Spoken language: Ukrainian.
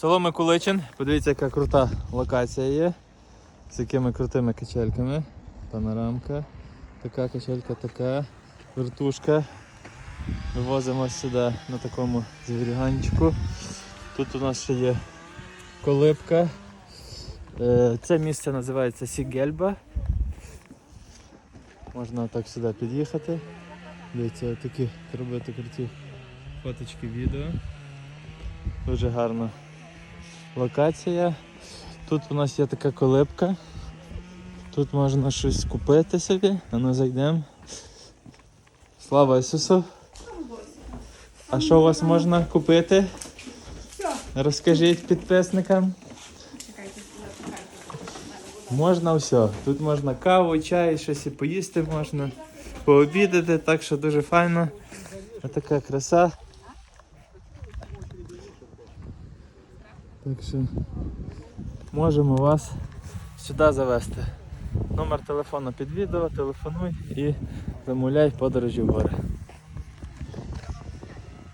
Село Микуличин. Подивіться, яка крута локація є. З якими крутими качельками. Панорамка. Така качелька, така. Вертушка. Вивозимо сюди на такому звірганчику. Тут у нас ще є колибка. Е, Це місце називається Сігельба. Можна так сюди під'їхати. Дивіться, такі робити круті фоточки відео. Дуже гарна локація. Тут у нас є така колибка. Тут можна щось купити собі, а ну зайдемо. Слава Ісусу! А що у вас можна купити? Розкажіть підписникам. Можна все. Тут можна каву, чай, щось і поїсти можна, пообідати, так що дуже файно. Така краса. Так що можемо вас сюди завести. Номер телефону під відео, телефонуй і замовляй подорожі в гори.